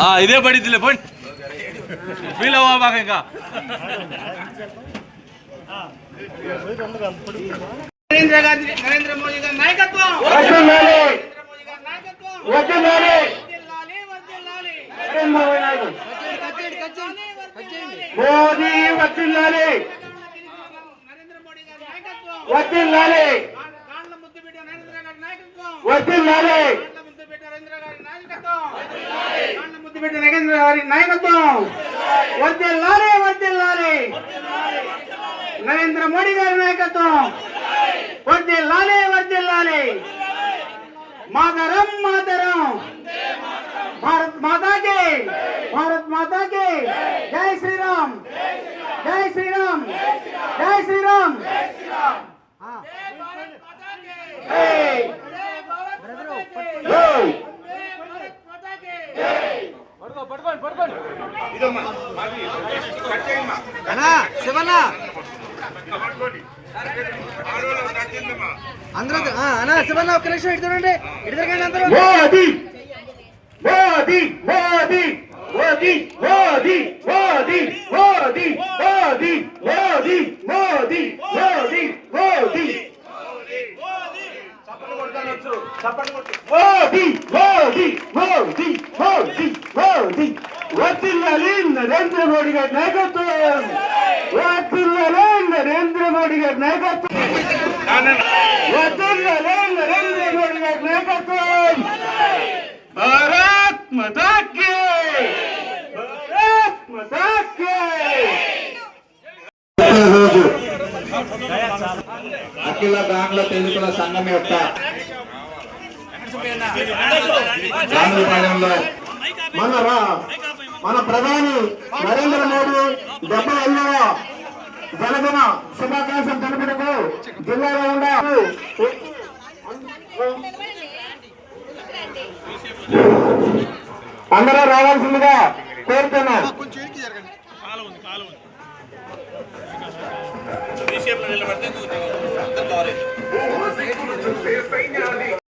ఆ, ఇదే పడిద్దిలే పోండి ఫీల్ అవ్వ బాగా ఇంకా. నరేంద్ర గాంధీ నరేంద్ర మోదీ గారి నాయకత్వం. మోదీ గారి నాయకత్వం. వర్ధిల్లాలి! వారి నాయకత్వం. వద్దెల్లారే వద్దెల్లారే నరేంద్ర మోడీ గారి నాయకత్వం. వద్దెల్లారే వద్దెల్లారే మాదరం మాత అందరూ ఆ, అన్నా శివన్న ఒక్క నిమిషం ఇటు చూడండి ఇటు తిరగండి అందరూ మోదీ మోదీ మోదీ మోదీ మోదీ మోదీ మోదీ మోదీ మోదీ మోదీ మోదీ మోదీ మోదీ మోదీ వర్తిల్లాలి నరేంద్ర మోడీ గారి నాయకత్వం. వర్తిల్లాలి నరేంద్ర మోడీ గారి నాయకత్వం. వర్తిల్లాలి నరేంద్ర మోడీ గారి నాయకత్వం. భారత్ మాతా భారత్ రోజు అఖిల బ్యాంకుల తెలుగుల సంఘం యొక్క మన రా- మన ప్రధాని నరేంద్ర మోడీ డెబ్బై ఐదవ జనదిన శుభాకాంక్షలు తెలుపుటకు జిల్లాలో ఉన్న అందరూ రావాల్సిందిగా కోరుతున్నాం. నిలబడితే